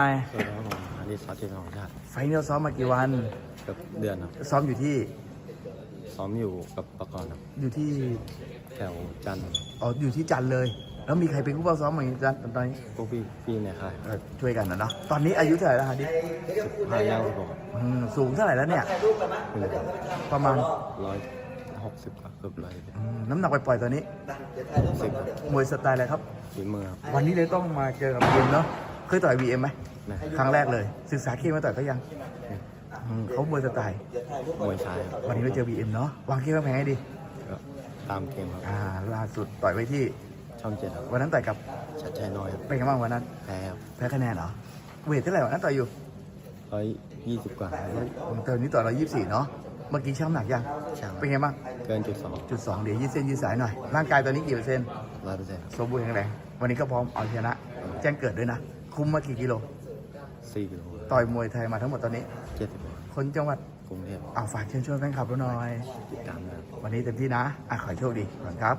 ไปสวัสดีครับผมอาริสาธิตของชาติไฟล์นี้เราซ้อมมากี่วัน เกือบเดือนครับซ้อมอยู่ที่ ซ้อมอยู่กับประกรณ์ครับอยู่ที่ แถวจันทร์อ๋อ อยู่ที่จันทร์เลย แล้วมีใครเป็นผู้เฝ้าซ้อมอย่างนี้จันทร์ตอนนี้พวกพี่พี่ในค่ายก็ช่วยกันนะเนาะ ตอนนี้อายุเท่าไหร่แล้วฮะดิห้าย่างสิบหกอืมสูงเท่าไหร่แล้วเนี่ยหนึ่งประมาณร้อยหกสิบกว่าเกือบร้อยอืมน้ำหนักปล่อยๆตอนนี้ สิบมวยสไตล์อะไรครับ ฝีมือครับ วันนี้เลยต้องมาเจอกับบีเอ็มเนาะ เคยต่อยบีเอ็มไหมนะครั้งแรกเลย ศึกษาเกมมาต่อยก็ยังอืมเขามวยสไตล์มวยชายครับวันนี้มาเจอบีเอ็มเนาะวางเกมวางแผนให้ดีก็ตามเกมครับอ่าล่าสุดต่อยไว้ที่ช่องเจ็ดครับวันนั้นต่อยกับชัดชัยน้อยครับเป็นไงบ้างวันนั้นแพ้ครับแพ้คะแนนเหรอเวทเท่าไหร่วันนั้นต่อยอยู่ร้อยยี่สิบกว่าเติมนี้ต่อเรายี่สิบสี่เนาะเมื่อกี้ช่างน้ำหนักยังช่างเป็นไงบ้างเกินจุดสองจุดสองเดี๋ยวยืดเส้นยืดสายหน่อยร่างกายตอนนี้กี่เปอร์เซ็นต์ร้อยเปอร์เซ็นต์สมบูรณ์แข็งแรงวันนี้ก็พร้อมเอาชนะ แจ้งเกิดด้วยนะ คุมมากี่กิโล สี่กิโลต่อยมวยไทยมาทั้งหมดตอนนี้ เจ็ดสิบคนจังหวัดกรุงเทพเอาฝากเชิญชวนแฟนคลับเราหน่อย ติดตามนะครับวันนี้เต็มที่นะอะขอให้โชคดีก่อนครับ